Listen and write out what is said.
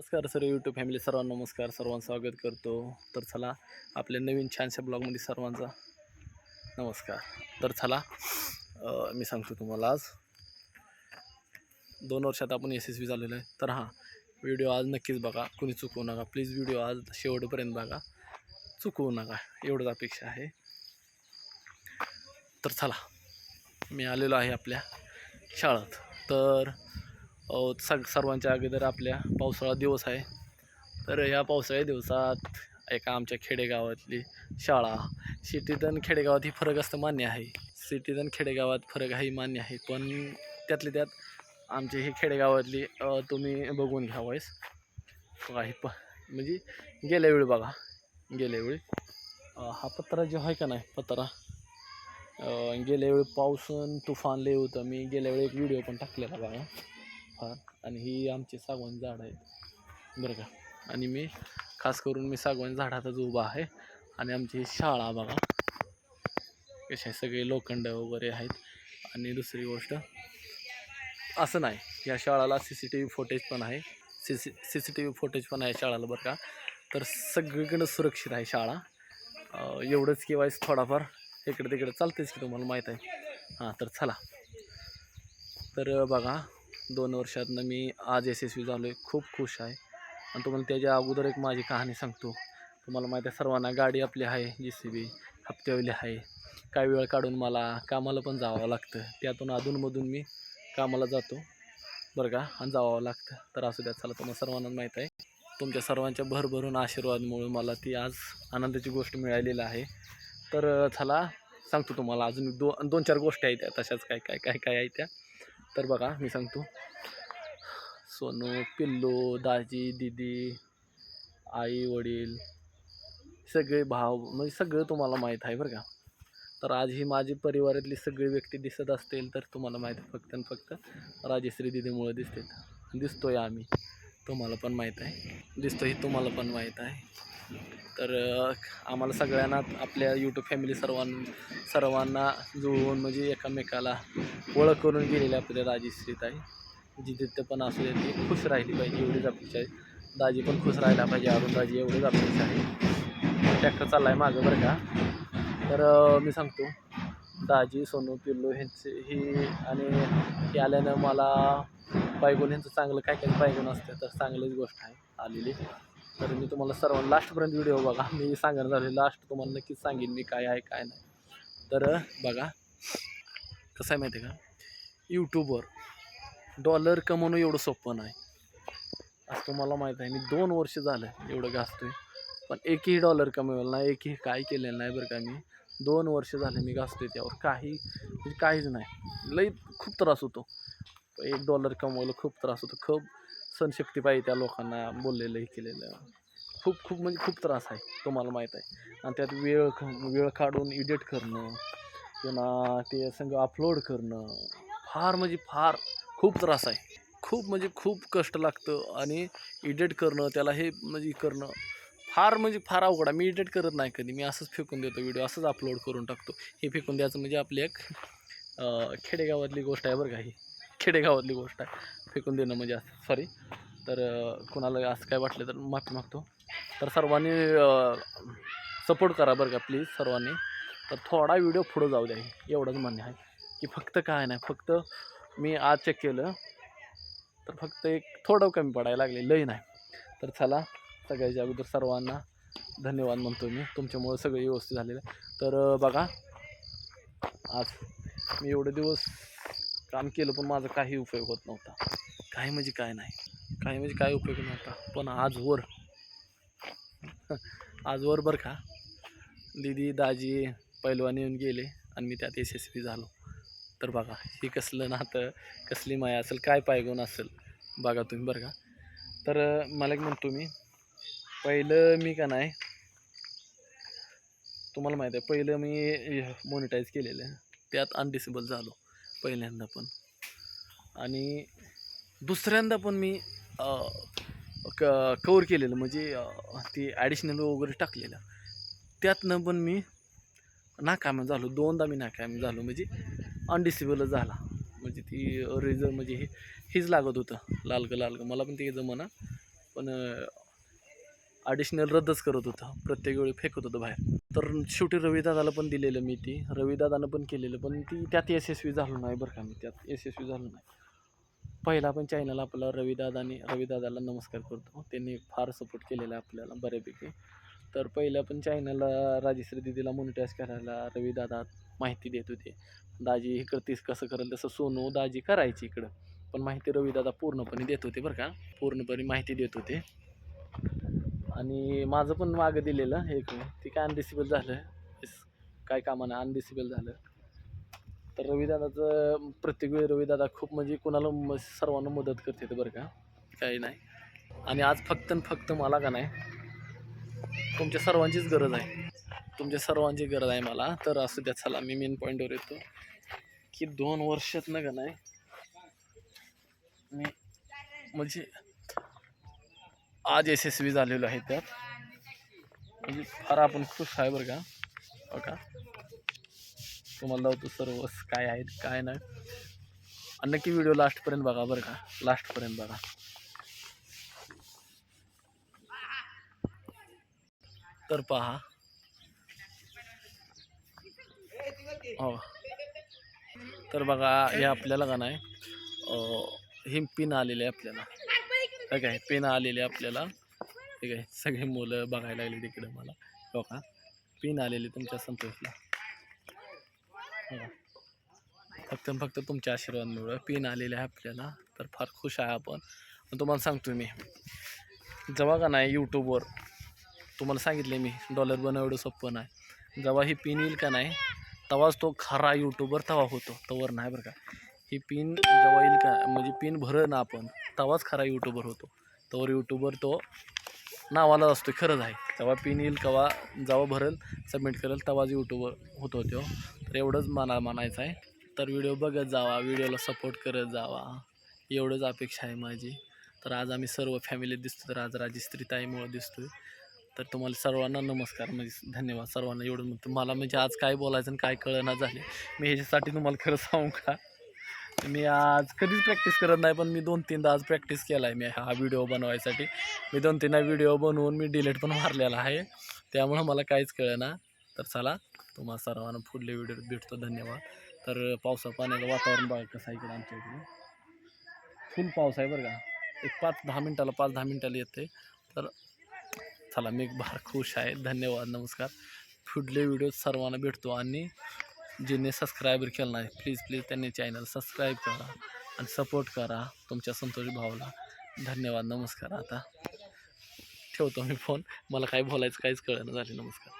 नमस्कार sir YouTube family सर्वांना नमस्कार. सर्वांचं स्वागत करतो. तर चला आपल्या नवीन छानशा ब्लॉगमध्ये सर्वांचा नमस्कार. तर चला मी सांगतो तुम्हाला आज. दोन वर्षात आपण यशस्वी झालेलो आहे. तर हां व्हिडिओ आज नक्कीच बघा. कुणी चुकवू नका. प्लीज व्हिडिओ आज शेवटपर्यंत बघा. चुकवू नका. एवढंच अपेक्षा आहे. तर चला मी आलेलो आहे आपल्या शाळेत. तर सग सर्वांच्या अगोदर आपल्या पावसाळा दिवस आहे. तर ह्या पावसाळ्या दिवसात एका आमच्या खेडेगावातली शाळा सिटीत आणि खेडेगावात ही फरक असतं मान्य आहे. सिटीत आणि खेडेगावात फरक आहे मान्य आहे. पण त्यातल्या त्यात आमची ही खेडेगावातली तुम्ही बघून घ्या वयस काही प म्हणजे गेल्या वेळी बघा. गेल्या वेळी हा पत्रा जो आहे का नाही पत्रा गेल्या वेळी पाऊस आणि तुफान लय होतं. मी गेल्या वेळी एक व्हिडिओ पण टाकलेला बघा. फार आणि ही आमची सागवान झाड आहेत. बरं का? आणि मी खास करून मी सागवान झाडातच उभा आहे. आणि आमची ही शाळा बघा. कसे सगळे लोखंड वगैरे आहेत. आणि दुसरी गोष्ट असं नाही या शाळाला C C T V footage पण आहे. C C C C T V footage पण आहे शाळाला बरं का? तर सगळीकडं सुरक्षित आहे शाळा. एवढंच की वाईस थोडाफार इकडे तिकडे चालतेच की तुम्हाला माहीत आहे. हां तर चला. तर बघा दोन वर्षातनं मी आज यशस्वी झालो आहे खूप खुश आहे. आणि तुम्हाला त्याच्या अगोदर एक माझी कहाणी सांगतो. तुम्हाला माहीत आहे सर्वांना गाडी आपली आहे जी सी बी हप्त्यावली आहे. काही वेळ काढून मला कामाला पण जावं लागतं. त्यातून अधूनमधून मी कामाला जातो. बरं का? आणि जावं लागतं. तर असू द्या चला तुम्हाला सर्वांना माहीत आहे. तुमच्या सर्वांच्या भरभरून आशीर्वादमुळे मला ती आज आनंदाची गोष्ट मिळालेली आहे. तर चला सांगतो तुम्हाला अजून दो दोन चार गोष्टी आहेत त्या. तशाच काय काय काय काय आहेत त्या. तर बघा मी सांगतो. सोनू पिल्लू दाजी दिदी आई वडील सगळे भाव म्हणजे सगळं तुम्हाला माहीत आहे बरं का. तर आज ही माझी परिवारातली सगळी व्यक्ती दिसत असतील तर तुम्हाला माहीत आहे फक्त आणि फक्त राजेश्री दिदीमुळे दिसते दिसतोय आम्ही. तुम्हाला पण माहीत आहे. दिसतोही तुम्हाला पण माहीत आहे. तर आम्हाला सगळ्यांना आपल्या यूट्यूब फॅमिली सर्वां सर्वांना जुळवून म्हणजे एकामेकाला ओळख करून गेलेली आपल्या राजेश्रीताई जी तिथं पण असू दे ती खुश राहिली पाहिजे एवढीच अपेक्षा आहे. दाजी पण खुश राहिला पाहिजे अरुण दाजी एवढीच अपेक्षा आहे. ट्रॅक्टर चालला आहे मागं बरं का? तर मी सांगतो दाजी सोनू पिल्लू ह्यांचे ही आणि हे आल्यानं मला पायगुण ह्यांचं चांगलं काय काय पायगुण असतं तर चांगलीच गोष्ट आहे आलेली. तर मी तुम्हाला सर्वांना लास्टपर्यंत व्हिडिओ बघा. मी सांगायला झाले लास्ट तुम्हाला नक्कीच सांगेन मी काय आहे काय नाही. तर बघा. कसं आहे माहिती आहे का? यूट्यूबवर डॉलर कमवणं एवढं सोपं नाही. असं तुम्हाला माहीत आहे. मी दोन वर्ष झालं एवढं घासतो आहे पण एकही डॉलर कमवलं नाही एकही काय केलेलं नाही बरं का मी. दोन वर्ष झाले मी घासतो आहे त्यावर. काही म्हणजे काहीच नाही. लई खूप त्रास होतो. एक डॉलर कमवलं खूप त्रास होतो. खूप सहनशक्ती पाहिजे त्या लोकांना बोललेलं हे केलेलं. खूप खूप म्हणजे खूप त्रास आहे तुम्हाला माहीत आहे. आणि त्यात वेळ वेळ काढून एडिट करणं पुन्हा ते सगळं अपलोड करणं फार म्हणजे फार खूप त्रास आहे. खूप म्हणजे खूप कष्ट लागतं आणि एडिट करणं त्याला हे म्हणजे करणं फार म्हणजे फार अवघड आहे. मी एडिट करत नाही कधी मी असंच फेकून देतो व्हिडिओ असंच अपलोड करून टाकतो. हे फेकून द्यायचं म्हणजे आपली एक खेडेगावातली गोष्ट आहे बरं का ही. खेडेगावातली गोष्ट आहे. फेकून देणं म्हणजे असं सॉरी तर कुणाला असं काय वाटलं तर माफी मागतो. तर सर्वांनी सपोर्ट करा बरं का प्लीज सर्वांनी. तर थोडा व्हिडिओ पुढं जाऊ द्या एवढंच म्हणणं आहे की फक्त काय नाही फक्त मी आज चेक केलं तर फक्त एक थोडं कमी पडायला लागले लई नाही. तर चला सगळ्याच्या अगोदर सर्वांना धन्यवाद म्हणतो मी. तुमच्यामुळं सगळं व्यवस्थित झालेलं आहे. तर बघा आज मी एवढे दिवस काम केलं पण माझा काही उपयोग होत नव्हता. काही म्हणजे काय नाही. काही म्हणजे काय उपयोग नव्हता. पण आजवर आजवर बरं का. दिदी दाजी पैलवान येऊन गेले आणि मी त्यात यशस्वी झालो. तर बघा हे कसलं नातं कसली माया असेल काय पायगुण असेल बघा तुम्ही बरं का. तर मला एक म्हणतो मी. पहिलं मी का नाही तुम्हाला माहीत आहे पहिलं मी मॉनिटाईज केलेलं. आहे त्यात अनडिसेबल झालो. पहिल्यांदा पण. आणि दुसऱ्यांदा पण मी क कवर केलेलं म्हणजे ती ॲडिशनल वगैरे टाकलेलं. त्यातनं पण मी नाकाम झालो. दोनदा मी नाकाम झालो. म्हणजे अनडिसेबलच झाला. म्हणजे ती रेझर म्हणजे हे हेच लागत होतं. लालगं लालगं मला पण ते जमना. पण ॲडिशनल रद्दच करत होतं. प्रत्येक वेळी फेकत होतं बाहेर. तर शेवटी रविदादाला पण दिलेलं मी ती. रविदादानं पण केलेलं पण ती त्यात यशस्वी झालो नाही बरं का मी. त्यात यशस्वी झालो नाही. पहिला पण चॅनल आपला रविदादाने रविदादाला नमस्कार करतो. त्यांनी फार सपोर्ट केलेला आहे आपल्याला बऱ्यापैकी. तर पहिल्या पण चॅनलला राजेश्री दिदीला मोनिटाईज करायला रविदादा माहिती देत होते. दाजी इकडं तीस कसं करेल तसं सोनू दाजी करायची इकडं. पण माहिती रविदादा पूर्णपणे देत होते बरं का. पूर्णपणे माहिती देत होते. आणि माझं पण मागं दिलेलं एक ते काय अनडिसिबल झालं. इस- काय कामानं अनडिसिबल झालं. तर रविदादाचं प्रत्येक वेळी रविदादा खूप म्हणजे कोणाला म- सर्वांना मदत करते बरं का. काही नाही. आणि आज फक्त आणि फक्त मला का नाही तुमच्या सर्वांचीच गरज आहे. तुमच्या सर्वांची गरज आहे मला. तर असू द्या चला मी मेन पॉईंटवर येतो. की दोन वर्षात ना का नाही मी म्हणजे आज यशस्वी झालेलो आहे त्यात. म्हणजे फार आपण खुश आहे बरं का. बघा. तुम्हाला लावतो सर्व काय आहेत काय नाही. आणि नक्की व्हिडिओ लास्टपर्यंत बघा बरं का. लास्टपर्यंत बघा. तर पहा. हो. तर बघा हे आपल्याला का नाही अं, हे पिन आलेले आहे आपल्याला. ठीक आहे पेन आलेले आहे आपल्याला. ठीक आहे सगळे मुलं बघायला लागले तिकडे मला. हो का? पिन आलेले तुमच्या संतोषला हो बघा. फक्त फक्त तुमच्या आशीर्वादमुळं पिन आलेले आहे आपल्याला. तर फार खुश आहे आपण. तुम्हाला सांगतो मी. जेव्हा का नाही यूट्यूबवर तुम्हाला सांगितले मी डॉलर बनव एवढं सोपं नाही. जेव्हा ही पिन येईल का नाही तेव्हाच तो खरा यूट्यूबर तेव्हा होतो. तवर नाही बरं का? ही पिन जेव्हा येईल का म्हणजे पिन भरल ना आपण तेव्हाच खरा यूट्यूबर होतो. तोवर यूट्यूबर तो नावालाच असतो खरंच आहे. तेव्हा पिन येईल केव्हा जेव्हा भरेल सबमिट करेल तेव्हाच यूट्यूबर होतो तो. तर एवढंच मना मानायचं आहे. तर व्हिडिओ बघत जावा व्हिडिओला सपोर्ट करत जावा. एवढंच अपेक्षा आहे माझी. तर आज आम्ही सर्व फॅमिलीत दिसतो तर आज राजश्री ताईमुळं दिसतोय. तर तुम्हाला सर्वांना नमस्कार म्हणजे धन्यवाद. सर्वांना एवढं म्हणतो. मला म्हणजे आज काय बोलायचं आणि काय कळना झाले मी ह्याच्यासाठी तुम्हाला खरं सांगू का? मी आज कधीच प्रॅक्टिस करत नाही पण मी दोन तीनदा आज प्रॅक्टिस केला आहे मी हा व्हिडिओ बनवायसाठी. मी दोन तीनदा व्हिडिओ बनवून मी डिलीट पण मारलेला आहे. त्यामुळं मला काहीच कळेना. तर चला तुम्हाला सर्वांना पुढले व्हिडिओ भेटतो. धन्यवाद. तर पावसा पाण्याचं वातावरण बघा कसं आहे इकडं आमच्या इकडे. फुल पाऊस आहे बरं का. एक पाच दहा मिनटाला पाच दहा मिनटाला येते तर चला मी फार खुश आहे. धन्यवाद. नमस्कार. पुढले व्हिडिओ सर्वांना भेटतो आणि ज्यांनी सबस्क्राईबर केलं नाही प्लीज प्लीज त्यांनी चॅनल सबस्क्राईब करा आणि सपोर्ट करा तुमच्या संतोष भावाला. धन्यवाद नमस्कार. आता ठेवतो मी फोन मला काय बोलायचं काहीच कळलं झाले नमस्कार.